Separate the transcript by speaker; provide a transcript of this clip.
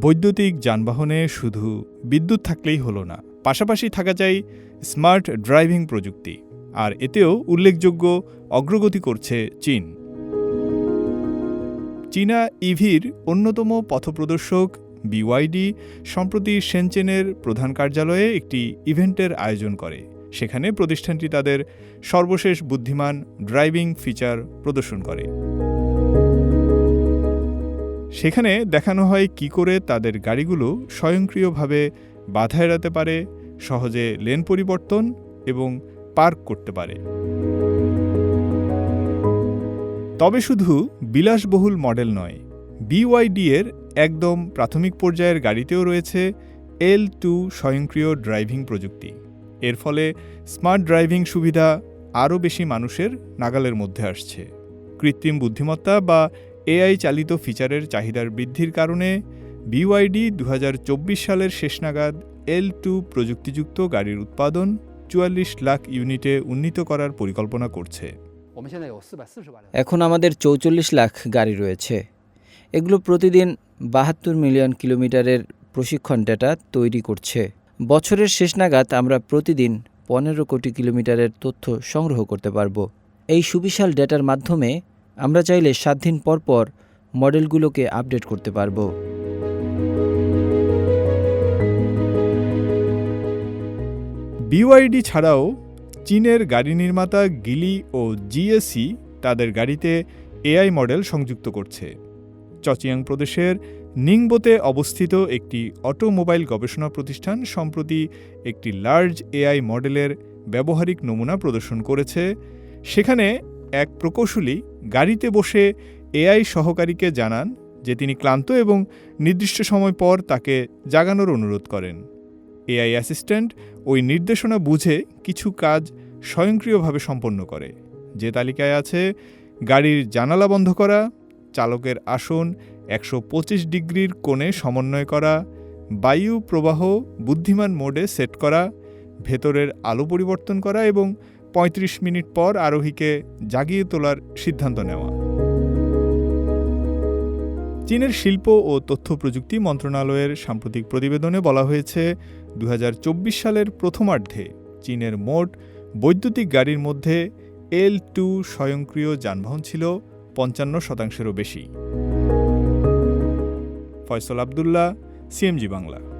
Speaker 1: বৈদ্যুতিক যানবাহনে শুধু বিদ্যুৎ থাকলেই হলো না, পাশাপাশি থাকা চাই স্মার্ট ড্রাইভিং প্রযুক্তি, আর এতেও উল্লেখযোগ্য অগ্রগতি করছে চীন। চীনা ইভির অন্যতম পথপ্রদর্শক বিওয়াইডি সম্প্রতি সেনচেনের প্রধান কার্যালয়ে একটি ইভেন্টের আয়োজন করে। সেখানে প্রতিষ্ঠানটি তাদের সর্বশেষ বুদ্ধিমান ড্রাইভিং ফিচার প্রদর্শন করে। সেখানে দেখানো হয় কি করে তাদের গাড়িগুলো স্বয়ংক্রিয়ভাবে বাধা এড়াতে পারে, সহজে লেন পরিবর্তন এবং পার্ক করতে পারে। তবে শুধু বিলাসবহুল মডেল নয় বিওয়াইডি এর একদম প্রাথমিক পর্যায়ের গাড়িতেও রয়েছে এল টু স্বয়ংক্রিয় ড্রাইভিং প্রযুক্তি। এর ফলে স্মার্ট ড্রাইভিং সুবিধা আরও বেশি মানুষের নাগালের মধ্যে আসছে। কৃত্রিম বুদ্ধিমত্তা বা এআই চালিত ফিচারের চাহিদার বৃদ্ধির কারণে বিওয়াইডি দু হাজার চব্বিশ সালের শেষ নাগাদ এল টু প্রযুক্তিযুক্ত গাড়ির উৎপাদন চুয়াল্লিশ লাখ ইউনিটে উন্নীত করার পরিকল্পনা করছে।
Speaker 2: এখন আমাদের চৌচল্লিশ লাখ গাড়ি রয়েছে। এগুলো প্রতিদিন বাহাত্তর মিলিয়ন কিলোমিটারের প্রশিক্ষণ ডেটা তৈরি করছে। বছরের শেষ নাগাদ আমরা প্রতিদিন পনেরো কোটি কিলোমিটারের তথ্য সংগ্রহ করতে পারব। এই সুবিশাল ডেটার মাধ্যমে আমরা চাইলে সাত দিন পর পর মডেলগুলোকে আপডেট করতে পারব।
Speaker 1: বিওয়াইডি ছাড়াও চীনের গাড়ি নির্মাতা গিলি ও জিএসি তাদের গাড়িতে এআই মডেল সংযুক্ত করছে। চচিয়াং প্রদেশের নিংবোতে অবস্থিত একটি অটোমোবাইল গবেষণা প্রতিষ্ঠান সম্প্রতি একটি লার্জ এআই মডেলের ব্যবহারিক নমুনা প্রদর্শন করেছে। সেখানে এক প্রকৌশলী গাড়িতে বসে এআই সহকারীকে জানান যে তিনি ক্লান্ত এবং নির্দিষ্ট সময় পর তাকে জাগানোর অনুরোধ করেন। এআই অ্যাসিস্ট্যান্ট ওই নির্দেশনা বুঝে কিছু কাজ স্বয়ংক্রিয়ভাবে সম্পন্ন করে। যে তালিকায় আছে গাড়ির জানালা বন্ধ করা, চালকের আসন একশো পঁচিশ ডিগ্রির কোণে সমন্বয় করা, বায়ু প্রবাহ বুদ্ধিমান মোডে সেট করা, ভেতরের আলো পরিবর্তন করা এবং ৩৫ মিনিট পর আরোহীকে জাগিয়ে তোলার সিদ্ধান্ত নেওয়া। চীনের শিল্প ও তথ্য প্রযুক্তি মন্ত্রণালয়ের সাম্প্রতিক প্রতিবেদনে বলা হয়েছে দু হাজার চব্বিশ সালের প্রথমার্ধে চীনের মোট বৈদ্যুতিক গাড়ির মধ্যে এল টু স্বয়ংক্রিয় যানবাহন ছিল পঞ্চান্ন শতাংশেরও বেশি। ফয়সল আবদুল্লাহ সিএমজি বাংলা।